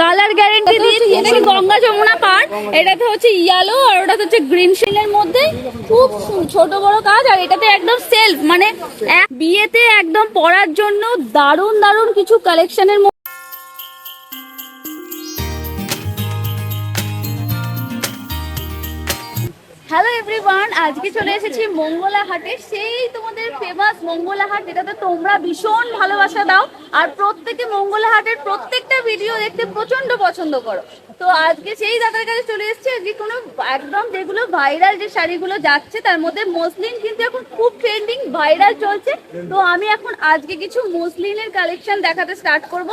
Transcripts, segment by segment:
Colour guarantee দিয়েছি এটা কি গঙ্গা যমুনা পার্ক। এটাতে হচ্ছে ইয়েলো আর ওটাতে হচ্ছে গ্রিন শেলের মধ্যে। খুব ছোট বড় কাজ আর এটাতে একদম সেলফ মানে বিয়েতে একদম পরার জন্য দারুণ দারুণ কিছু কালেকশনের হ্যালো এভরিওয়ান আজকে চলে এসেছি মঙ্গলা হাটে সেই তোমাদের ফেমাস মঙ্গলা হাট যেটাতে তোমরা ভীষণ ভালোবাসা দাও। আর প্রত্যেকে মঙ্গলা হাটের প্রত্যেকটা ভিডিও দেখতে প্রচণ্ড পছন্দ করো। তো আজকে সেই দাদার কাছে চলে এসেছি। আজকে কোনো একদম যেগুলো ভাইরাল যে শাড়িগুলো যাচ্ছে, তার মধ্যে মসলিন কিন্তু এখন খুব ট্রেন্ডিং ভাইরাল চলছে। তো আমি এখন আজকে কিছু মসলিনের কালেকশন দেখাতে স্টার্ট করব।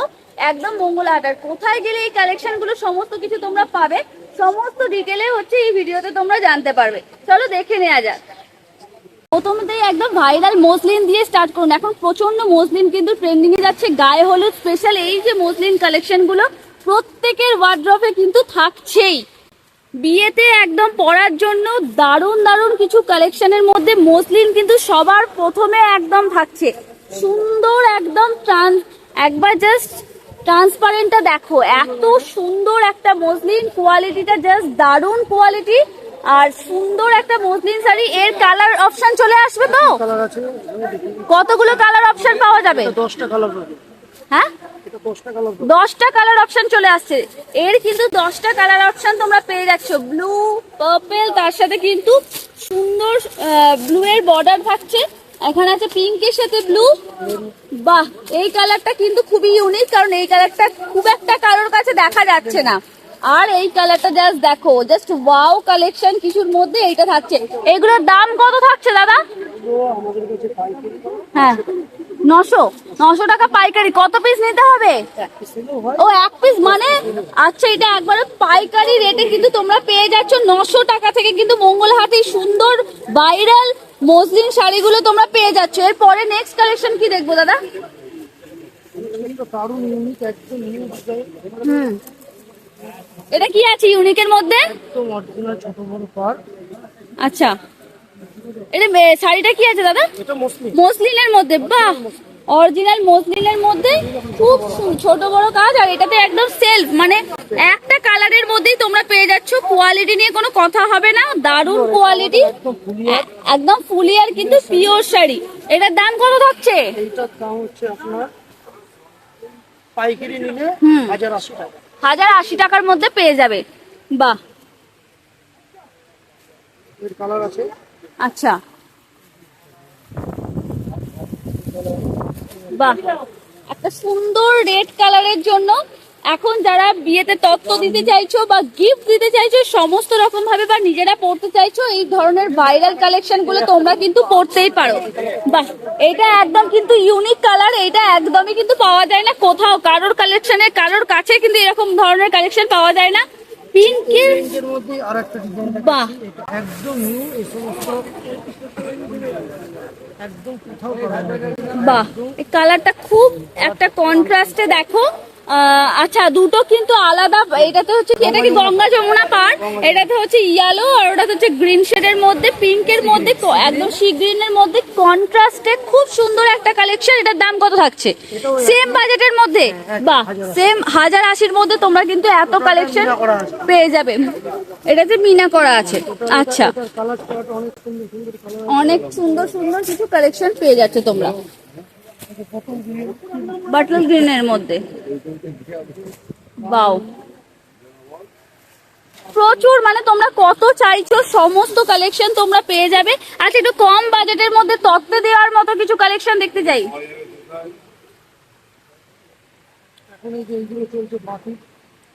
একদম মঙ্গলা হাট আর কোথায় গেলে এই কালেকশনগুলো সমস্ত কিছু তোমরা পাবে সমস্ত ডিটেলে হচ্ছে এই ভিডিওতে তোমরা জানতে পারবে। চলো দেখে নেওয়া যাক। প্রথমতেই একদম ভাইরাল মসলিন দিয়ে স্টার্ট করুন। এখন প্রচণ্ড মসলিন কিন্তু ট্রেন্ডিং এ যাচ্ছে। গায়ে হলুদ স্পেশাল এই যে মসলিন কালেকশনগুলো প্রত্যেকের ওয়ার্ড্রপে কিন্তু থাকছেই। বিয়েতে একদম পরার জন্য দারুণ দারুণ কিছু কালেকশনের মধ্যে মসলিন কিন্তু সবার প্রথমে একদম থাকছে। সুন্দর একদম ট্রান্স একবার জাস্ট ট্রান্সপারেন্টটা দেখো এত সুন্দর একটা মসলিন কোয়ালিটিটা জাস্ট দারুণ কোয়ালিটি আর সুন্দর একটা মসলিন শাড়ি এর কালার অপশন চলে আসবে তো? কতগুলো কালার অপশন পাওয়া যাবে? দশটা কালার হ্যাঁ? দশটা কালার অপশন চলে আসছে। এর কিন্তু দশটা কালার অপশন তোমরা পেয়ে যাচ্ছ। ব্লু পার্পেল তার সাথে কিন্তু সুন্দর ব্লু এর বর্ডার থাকছে। এখানে আছে পিঙ্কের সাথে ব্লু। বাহ এই কালারটা কিন্তু খুবই ইউনিক কারণ এই কালারটা খুব একটা কারোর কাছে দেখা যাচ্ছে না। আর এই কালারটা জাস্ট দেখো জাস্ট ওয়াও কালেকশন কিছুর মধ্যে এইটা থাকছে। এগুলোর দাম কত থাকছে দাদা? হ্যাঁ। নশো নশো টাকা পাইকারি। কত পিস নিতে হবে? ও এক পিস মানে? আচ্ছা এটা একবারে পাইকারি রেটে কিন্তু তোমরা পেয়ে যাচ্ছ নশো টাকা থেকে কিন্তু মঙ্গলহাটে সুন্দর ভাইরাল মসলিন শাড়িগুলো তোমরা পেয়ে যাচ্ছ। এরপরে নেক্সট কালেকশন কি দেখব দাদা? এটা হুম কি আছে ইউনিকের মধ্যে? আচ্ছা। এটা শাড়িটা কি আছে দাদা? মসলিনের মধ্যে বাহ! অরিজিনাল মসলিনের মধ্যে খুব ছোট বড় কাজ আর এটাতে একদম সেলফ মানে একটা কালারের মধ্যেই তোমরা পেয়ে যাচ্ছ। কোয়ালিটি নিয়ে কোনো কথা হবে না দারুণ কোয়ালিটি একদম ফুলি ফুলিয়ার কিন্তু পিওর শাড়ি। এটার দাম কত থাকছে? এইটার দাম হচ্ছে আপনার পাইকারি নিলে। হাজার আশি টাকার মধ্যে পেয়ে যাবে। বাহ! কালার আছে? আচ্ছা। বাহ। একটা সুন্দর রেড কালারের জন্য এখন যারা বিয়েতে তত্ত্ব দিতে চাইছো বা গিফট দিতে চাইছো, সমস্ত রকম ভাবে বা নিজেরা পড়তে চাইছো, এই ধরনের ভাইরাল কালেকশনগুলো তোমরা কিন্তু পড়তেই পারো। বাহ, এটা একদম কিন্তু ইউনিক কালার এটা একদমই কিন্তু পাওয়া যায় না কোথাও। কারোর কালেকশনে কারোর কাছে কিন্তু এরকম ধরনের কালেকশন পাওয়া যায় না। পিঙ্কের? মধ্যে আর একটা ডিজাইন বাহ। একদম নিউ এই সমস্ত একদম কোথাও করা বাহ এই কালারটা খুব একটা কন্ট্রাস্টে দেখো। আচ্ছা দুটো কিন্তু আলাদা। এটাতে হচ্ছে এটা কি গঙ্গা যমুনা পার এটাতে হচ্ছে ইয়েলো আর ওটাতে হচ্ছে গ্রিন শেডের মধ্যে পিঙ্কের মধ্যে একদম সি গ্রিনের মধ্যে কন্ট্রাস্টে খুব সুন্দর একটা কালেকশন এটার দাম কত থাকছে? সেম বাজেটের মধ্যে? বাহ সেম হাজার আশির মধ্যে তোমরা কিন্তু এত কালেকশন। পেয়ে যাবে। এটাতে মিনা করা আছে। আচ্ছা। কালার চার্ট অনেক সুন্দর সুন্দর কিছু কালেকশন পেয়ে যাচ্ছে তোমরা। বাটল গ্রিনের মধ্যে। বাউ প্রচুর মানে তোমরা কত চাইছো, সমস্ত কালেকশন তোমরা পেয়ে যাবে। আচ্ছা একটু কম বাজেটের মধ্যে তত্ত্বে দেওয়ার মতো কিছু কালেকশন দেখতে চাই।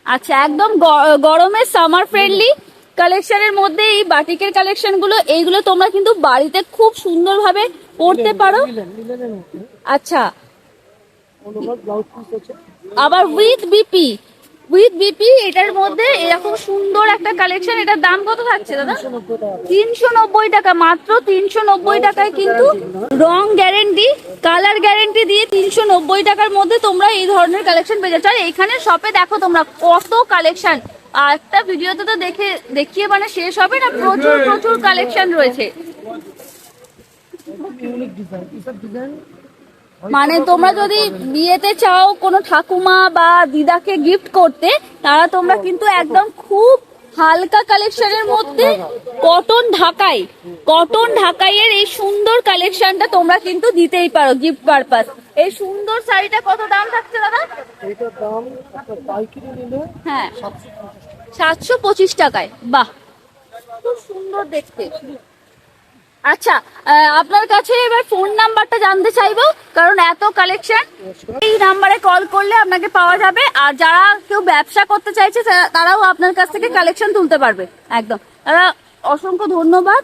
আচ্ছা একদম গরমে সামার ফ্রেন্ডলি কালেকশনের মধ্যে এই বাটিকের কালেকশনগুলো এইগুলো তোমরা কিন্তু বাড়িতে খুব সুন্দরভাবে পরতে পারো। আচ্ছা। আবার উইথ বিপি উইথ বিপি এটার মধ্যে এরকম সুন্দর একটা কালেকশন এটার দাম কত থাকছে দাদা? তিনশো নব্বই টাকা মাত্র তিনশো নব্বই টাকায় কিন্তু রং গ্যারেন্টি কালার গ্যারেন্টি দিয়ে তিনশো নব্বই টাকার মধ্যে তোমরা এই ধরনের কালেকশন পেয়ে যাচ্ছ। আর এখানে শপে দেখো তোমরা কত কালেকশন। আর একটা ভিডিওতে তো দেখে দেখিয়ে মানে শেষ হবে না প্রচুর প্রচুর কালেকশন রয়েছে। মানে তোমরা যদি বিয়েতে চাও কোনো ঠাকুমা বা দিদাকে গিফট করতে তারা তোমরা কিন্তু একদম খুব হালকা কালেকশনের মধ্যে কটন ঢাকাই কটন ঢাকাইয়ের এই সুন্দর কালেকশনটা তোমরা কিন্তু দিতেই পারো গিফট পারপাস এই সুন্দর শাড়িটা কত দাম থাকছে দাদা? এটার দাম একটা পাইকারি নিলে হ্যাঁ। সাতশো পঁচিশ টাকায়। বাহ। খুব সুন্দর দেখতে। আচ্ছা আপনার কাছে এবার ফোন নাম্বারটা জানতে চাইব, কারণ এত কালেকশন এই নাম্বারে কল করলে আপনাকে পাওয়া যাবে, আর যারা কেউ ব্যবসা করতে চাইছে তারাও আপনার কাছ থেকে কালেকশন তুলতে পারবে। একদম। অসংখ্য ধন্যবাদ।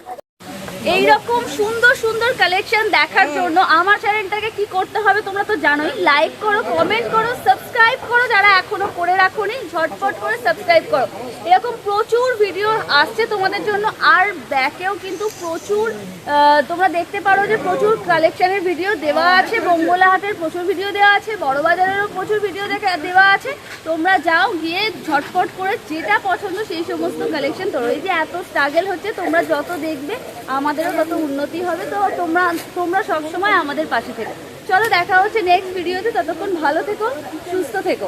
এই রকম সুন্দর সুন্দর কালেকশন দেখার জন্য আমার চ্যানেলটাকে কি করতে হবে তোমরা তো জানোই। লাইক করো কমেন্ট করো সাবস্ক্রাইব করো যারা এখনও করে রাখোনি ঝটপট করে সাবস্ক্রাইব করো। এরকম প্রচুর ভিডিও আসছে তোমাদের জন্য আর ব্যাকেও কিন্তু প্রচুর তোমরা দেখতে পারো যে প্রচুর কালেকশনের ভিডিও দেওয়া আছে বঙ্গলাহাটের প্রচুর ভিডিও দেওয়া আছে বড়বাজারেরও প্রচুর ভিডিও দেখা দেওয়া আছে। তোমরা যাও গিয়ে ঝটপট করে যেটা পছন্দ সেই সমস্ত কালেকশন তোলো। এই যে এত স্ট্রাগল হচ্ছে তোমরা যত দেখবে আমাদেরও তত উন্নতি হবে, তো তোমরা তোমরা সবসময় আমাদের পাশে থেকো। চলো দেখা হচ্ছে নেক্সট ভিডিওতে ততক্ষণ ভালো থেকো, সুস্থ থেকো।